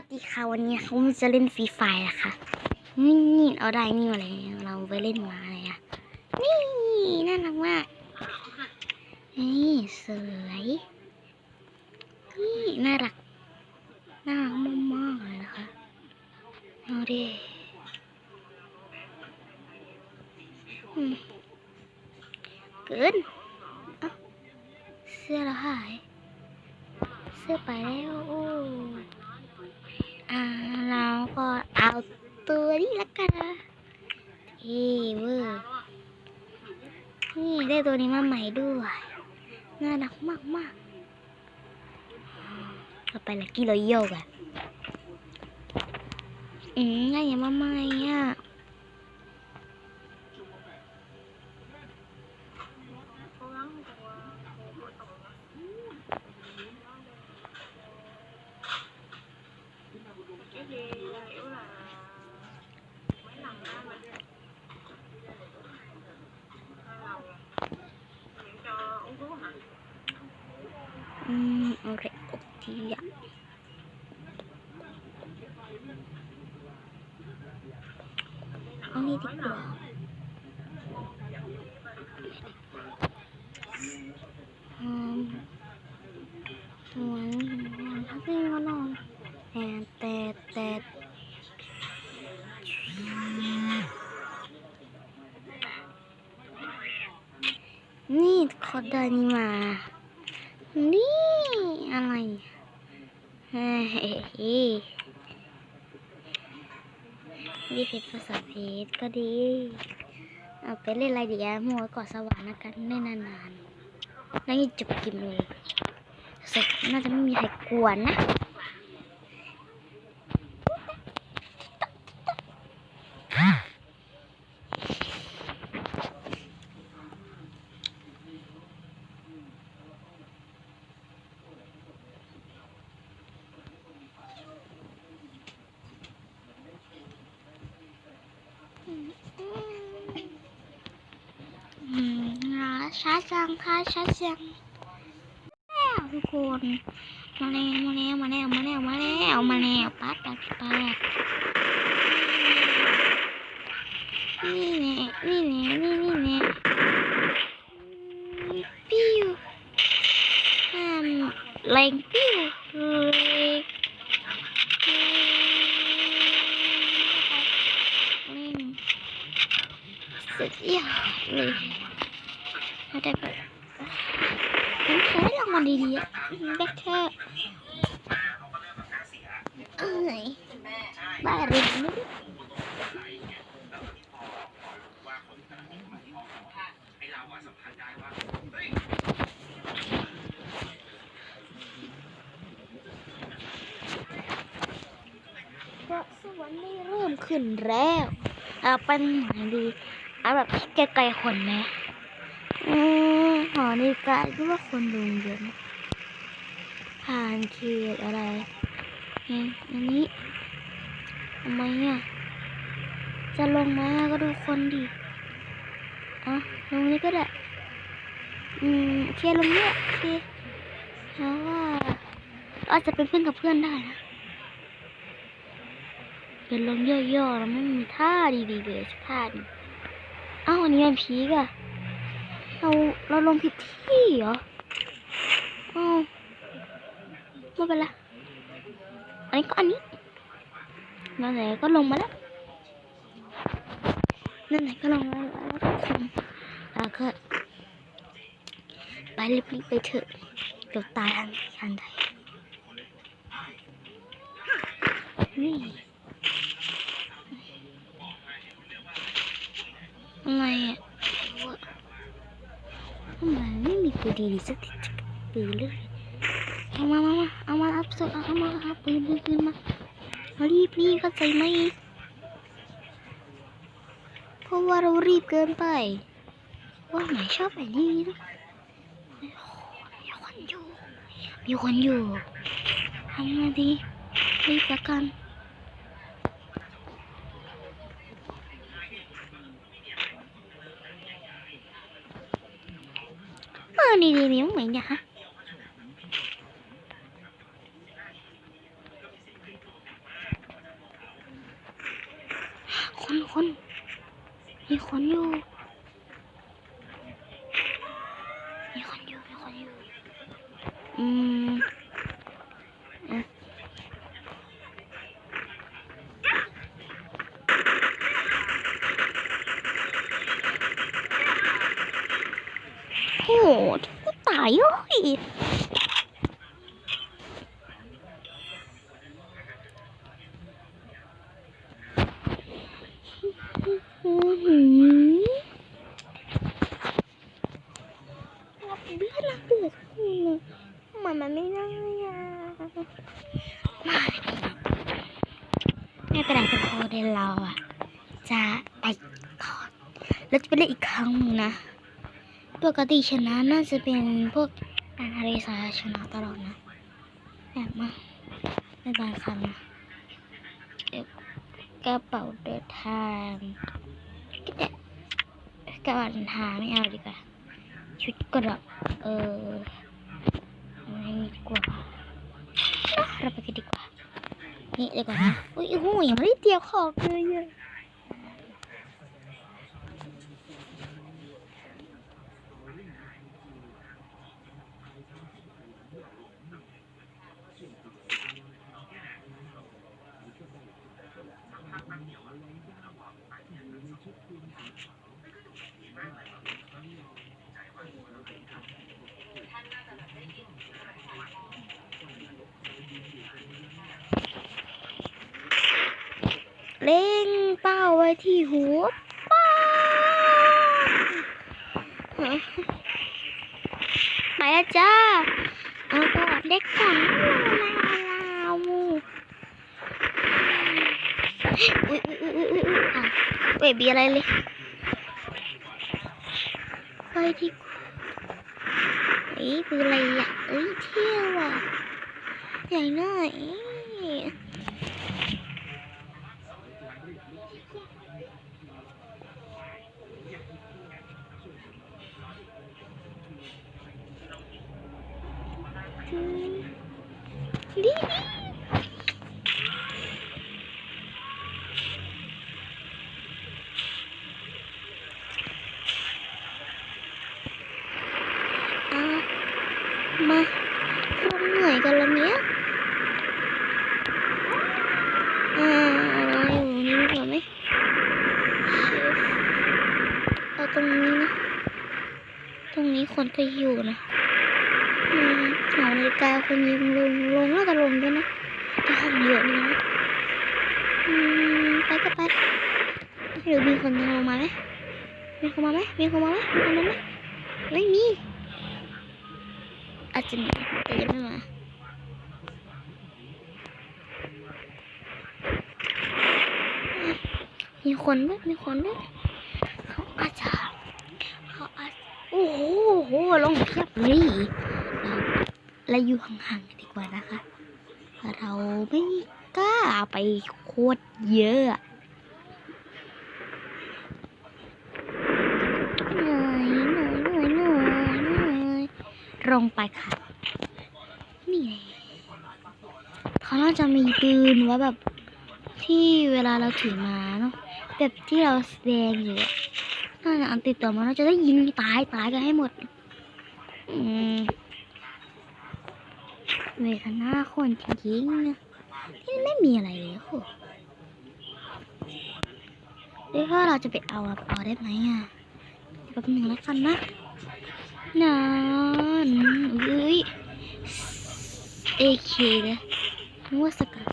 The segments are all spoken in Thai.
วัสดีค่ะวันนี้เขาจะเล่นฟรีไฟนะคะนี่นี่เอาได้นี่มาเลยเราไปเล่นมาเลยอะนี่น่ารักมากนี่สวยนี่น่ารักน่ารักมากๆเลยนะคะเอาดิอืมเกินเอ้าเสื้อเราหายเสื้อไปแล้วโอ้ อ่าเราก็เอาตัวนี้ละกันนะเฮ้เวอร์นี่ได้ตัวนี้มาใหม่ด้วย น่ารักมากมากเราไปละกกี้รอยโยกอะอืมได้ยังมาใหม่อะ อืมโอเคโอ เคอะเอานี่ดีกว่าอืมสวยถ้าเล่นก็นอนแต่แต่แต่นี่เขาได้นี่มา นี่อะไรเฮ้ยนี่เพชรภาษาเพชร ก็ดีเอาไปเล่นอะไรดีอะมัวเกาะสวรรค์นะกันเล่นนานๆแล้วนี่จบกิมเลยเสร็จน่าจะไม่มีใครกวนนะ อืมนะ ช้าจังค่ะช้าจังแล้วทุกคนมาแล้วมาแล้วมาแล้วมาแล้วมาแล้วมาแล้วปัดปัดปัดนี่แน่นี่แน่นี่นี่แน่ปิ้วห้ามแรงปิ้วเลยเล่นสุดยอดเลย ไม่ได้แบบผมเคยลองมาดีๆอะแบคเทอร์เอ้ยบ้าเรินก็สวรรค์ได้เริ่มขึ้นแล้ว เอาเป็นไหนดี เอาแบบที่ไกลๆคนไหม อหอนาฬิกาที่ว่าคนดูเยอะนะผ่านเขตอะไรเนี่ยอันนี้ทำไมอะจะลงมาก็ดูคนดิอะลงนี้ก็ได้ อืมเคลงเนี่ยโอเคแล้วว่าอาจจะเป็นเพื่อนกับเพื่อนได้นะเป็นลงย่อๆแล้วไม่มีท่าดีๆเลยท่าหนึงอ้าวอันนี้มันพีกอะ เราเราลงผิดที่เหรออ้าวไม่เป็นไรอันนี้ก็อันนี้นั่นไหนก็ลงมาแล้วนั่นไหนก็ลงมาแล้วแล้วก็คุมแล้วก็ไปรีบๆไปเถอะเดี๋ยวตายทันทันใดนี่อะไรอะทำไมไม่มีปืนดีๆสักทีจะปืนเลยเอามามามาเอามาอัพสเอามาเอา elini sıkacak. Böyle. Ama ama ama absor ama ama böyle böyle. รีบรีบเข้าใจไหมเพราะว่าเรารีบเกินไป ว่าไหนชอบแบบนี้นะมีคนอยู่ มีคนอยู่ทำไงดีรีบละกัน hơn đi đi miếng miệng nha hả khốn khốn đi khốn vô บเบี้ยรับเบื่อคุณมันมันไม่ได้อะมาไม่เป็นไรทุกคนเดี๋ยวเราอะ จะไปก่อนแล้วจะไปเล่นอีกครั้งหนึ่งนะปกติชนะน่าจะเป็นพวกอานาริสาชนะตลอดนะแบบมาไม่บางครั้งนะเก็บกระเป๋าเดินทางก็แต่ กระเป๋าดินทางไม่เอาดีกว่า ชุดกระเออไม่ดีกว่าอะเราไปกันดีกว่า นี่ดีกว่านะ อุ้ยโอ้โหยังไม่ได้เตรียมของเลย เป้าไว้ที่หัวป้าไปแล้วจ้าเอาก่อนเด็กก่อนลาวลาวอุ้ยอุ้ยอุ้ยอุ้ยอุ้ยอะเว้ยบีอะไรเลยไปที่เอ้ยคืออะไรอะเอ้ยเที่ยวอะใหญ่หน่อย มาเราเหนื่อยกันแล้วเนี้ยอ่าเราอยู่นี่ดีกว่าไหมเอาตรงนี้นะ ตรงนี้คนก็อยู่นะ กาคนยิงลงลงน่าจะลงด้วยนะแต่ของเยอะนี่นะอืมไปก็ไปหรือมีคนลงมาไหมมีคนมาไหมมีคนมาไหมมีคนมาไหมไม่มีอาจจะมีแต่ยังไม่มามีคนด้วยมีคนด้วยเขาอาจจะเขาอาจโอ้โหโหลงเทียบเลย เราอยู่ห่างๆดีกว่านะคะ เราไม่กล้าไปโคตรเยอะเหนื่อยเหนื่อยเหนื่อยเหนื่อยเหนื่อยลงไปค่ะ นี่เขาน่าจะมีปืนไว้แบบที่เวลาเราถือมาเนาะแบบที่เราแสดงอยู่น่าจะอันติดตัวมาเราจะได้ยิงตายตายกันให้หมด อืม คนจริงๆนะที่นี่ไม่มีอะไรเลยโหเดี๋ยวเราจะไปเอาอะเอาได้ไหมอะแป๊บหนึ่งแล้วกันนะนานอุ้ยเอเคเลยนึกว่าสกัด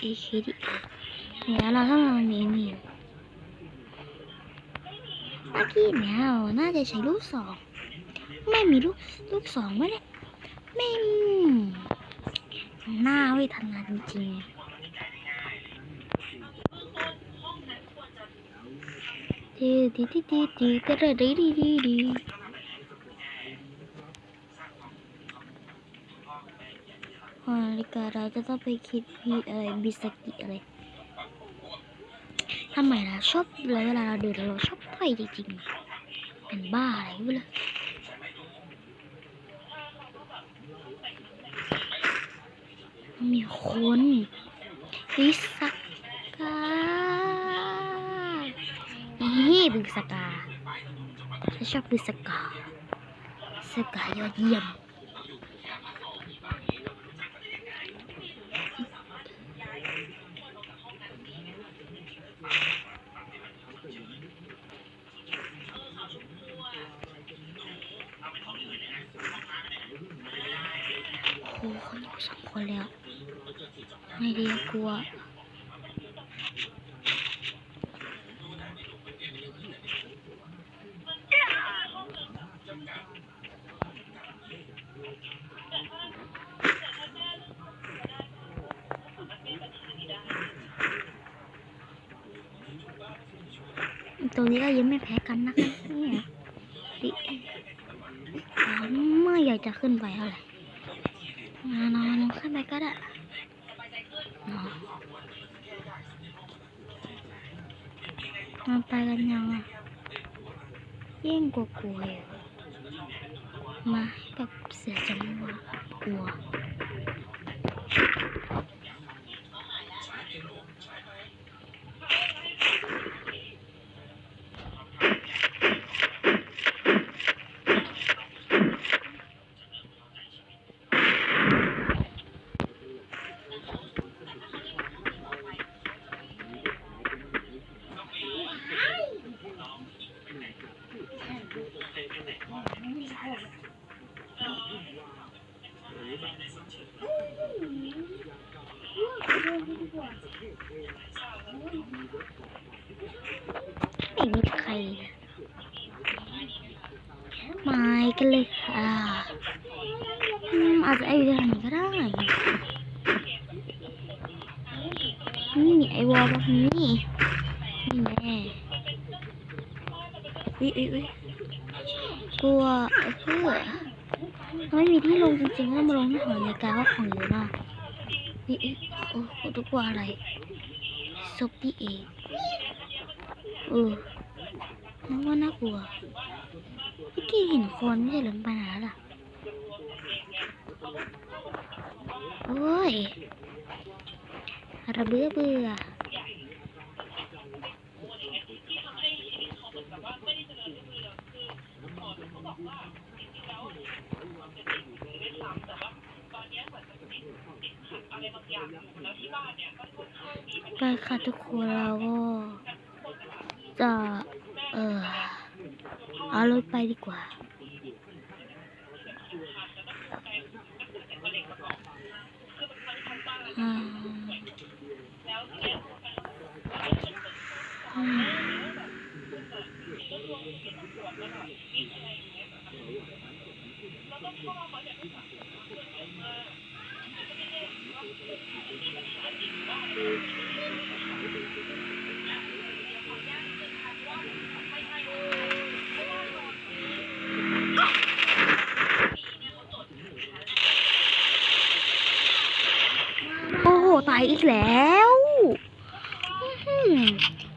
เอเคดิเดี๋ยวเราต้องลองมีมีเมื่อกี้เนี่ยน่าจะใช้ลูกสอง ไม่มีลูกลูกสองไหมเนี่ยไม่ หน้าไม่ทำงานจริงดีดีดีดีดีดีดีดีดีดีนาฬิกาเราจะต้องไปคิดพีอะไรบิสกิอะไรทำไมล่ะชอบเลยเวลาเราเดินเราชอบไปจริงๆเป็นบ้าอะไรวะเลย มีคนวิสกาดูสกาฉันชอบดูสกาสกายอดเยี่ยมโอ้โหสองคนแล้ว ไม่ดีกลัวตัวนี้ก็ยังไม่แพ้กันนะคะเนี่ยดิเมื่ออยากจะขึ้นไปเท่าไหร่ มันไปกันยังอ่ะยิ่งกลัวกลัวอยู่มากับเสือจมูกกลัว ไม่มีใครไม่กันเลยค่ะอืมอาจจะไอ้เรื่อง อุ้ยอุ้ยโอ้โหตัวกลัวอะไรซบปี้เอเออนึกว่าน่ากลัวเมื่อกี้เห็นคนไม่ใช่หรือมันไปไหนแล้วล่ะโอ้ยระเบื่อเบื่อ ไปค่ะทุกคนเราก็จะเออเอารถไปดีกว่าอ่าอืม โอ้โห ตายอีกแล้วอื้อหือ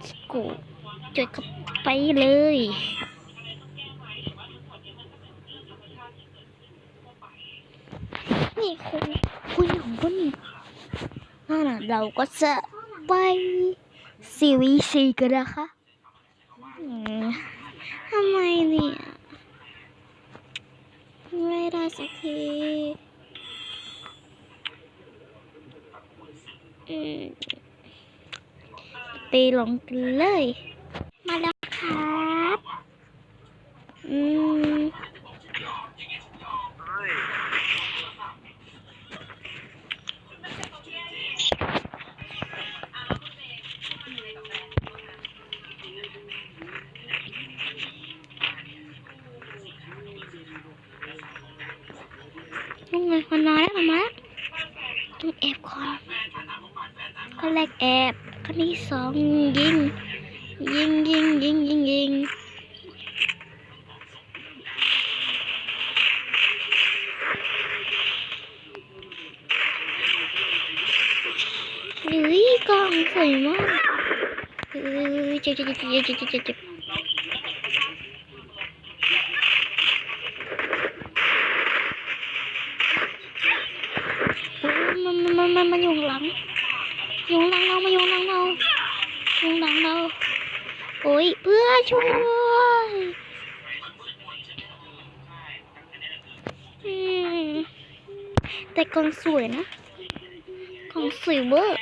ชิโกะจดกับไปเลย นี่คุณคุณของคุณนี่นั่นน่ะ เราก็จะไป CVC กันนะคะทำไมเนี่ยไม่ได้สักทีอืมไปลงกันเลย มาแล้วครับ อืม กล้องสวยมากเฮ้ยเจ็บเจ็บเจ็บเจ็บเจ็บเจ็บเอ้ยมันมันมันมันอยู่ข้างหลังอยู่ข้างหลังเรามาอยู่ข้างหลังเราอยู่ข้างหลังเราโอ้ยเพื่อช่วยแต่กล่องสวยนะกล่องสวยเวอร์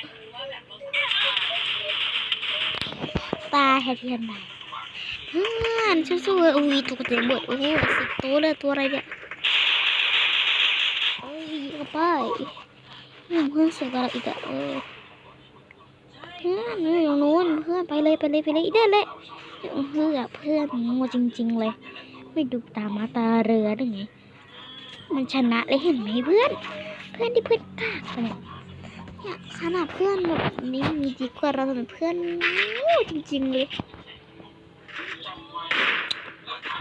ตาแฮเทียนไหนเพื่อนช่วยๆอุ้ยตัวเต็มหมดโอ้โหสิบตัวเลยตัวอะไรเนี่ยโอ้ยเอาไปอืมเพื่อนสวยกว่าเรอีกอะเออเพื่อนอยู่นู้นเพื่อนไปเลยไปเลยไปเลยเดินเลยเพื่อนเพื่อนโง่จริง ๆ เลย ไม่ดูตามาตาเรือได้ไงมันชนะเลยเห็นไหมเพื่อน เพื่อนที่เพื่อนกาเนี่ย เนี่ยขนาดเพื่อนแบบนี้มีดีกว่าเราแต่เพื่อนจริงๆเลย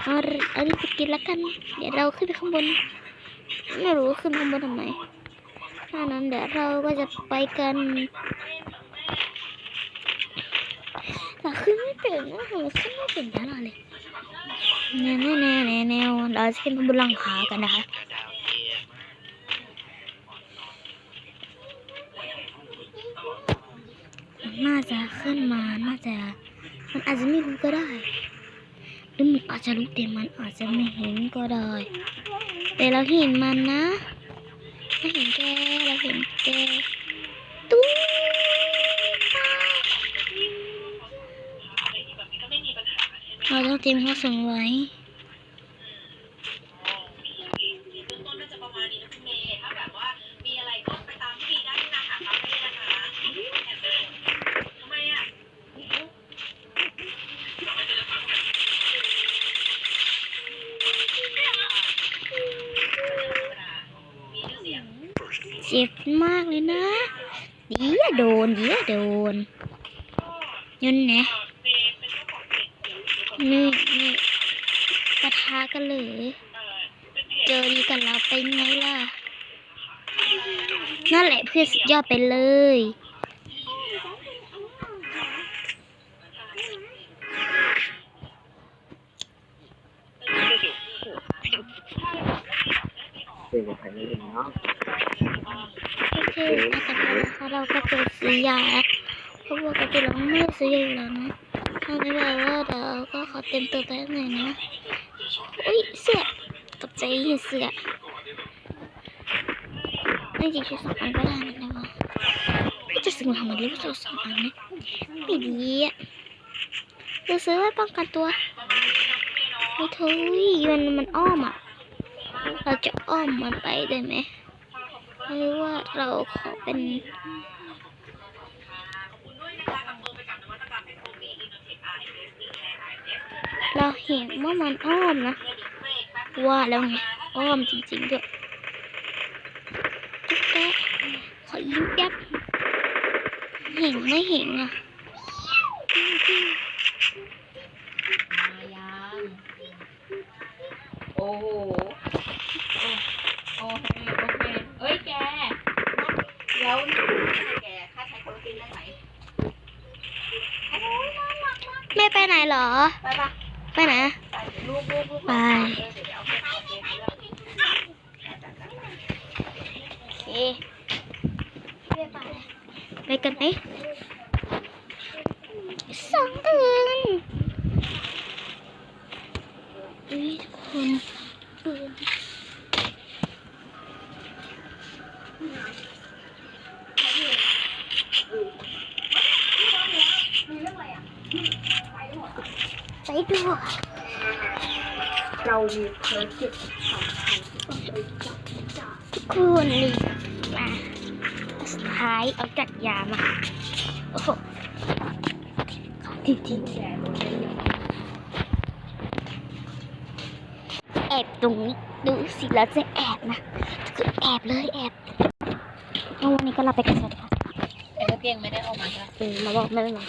เอาเอานี้ไปกินแล้วกัน เดี๋ยวเราขึ้นไปข้างบน ไม่รู้ขึ้นข้างบนทำไมถ้านั้นเดี๋ยวเราก็จะไปกันแต่ขึ้นไม่เป็นโอ้โหขึ้นไม่เป็นแน่นอนเลยแน่แน่แน่แน่แนวเราจะขึ้นบนหลังคากันนะคะ น่าจะขึ้นมา น่าจะ มันอาจจะไม่รู้ก็ได้หรือมันอาจจะรู้แต่มันอาจจะไม่เห็นก็ได้ แต่เราเห็นมันนะเราเห็นแกเราเห็นแกตุ้เราต้องเตรียมข้อส่งไว้ ยวโดนยันไงนี่นี่ปะทะกันเลยเจอดีกันเราเป็นไงล่ะ นั่นแหละเพื่อนสุดยอดไปเลยคุยกับใครไม่รู้เนาะโอเคต่อไปนะคะเราก็จะซื้อยา เพราะว่าปกติเราไม่ซื้ออยู่แล้วนะคราวนี้แบบว่าเดี๋ยวก็ขอเต็มตัวแป๊บหน่อยนะอุ้ยเสือตกใจเห็นเสือไม่จริงๆใช้สองอันก็ได้นะวะก็จะซื้อมาทำไมหรือว่าจะสองอันนะไม่ดีอะจะซื้อไว้ป้องกันตัวไม่ทุยมันมันอ้อมอะเราจะอ้อมมันไปได้ไหมหรือว่าเราขอเป็น เราเห็นว่ามันอ้อมนะ ว่าแล้วไง อ้อมจริงๆด้วยตุ๊กแกขอยิ้มแป๊บเห็นไม่เห็นอะมายังโอ้โหโอเคโอเคเอ้ยแก แล้วแกค่าใช้คนละกินได้ไหมไม่ไปไหนเหรอ ไปปะ ไปไหนไปลูกลูกลูกไปเออเดี๋ยไปเอาไปเอาไปโอเคไปกันไหมสองเดือนอุ้ยทุกคนปืน ไปดูเรามีภารกิจทุกคนนี่มาสุดท้ายเอาจัดยามา โอ้โหจริงๆแอบตรงนี้ดูสิแล้วจะแอบนะคือแอบเลยแอบแล้ววันนี้ก็ลาไปกันสวัสดีค่ะ แต่เมื่อกี้ยังไม่ได้ออกมาใช่ไหมเออมาบอกไม่เป็นไร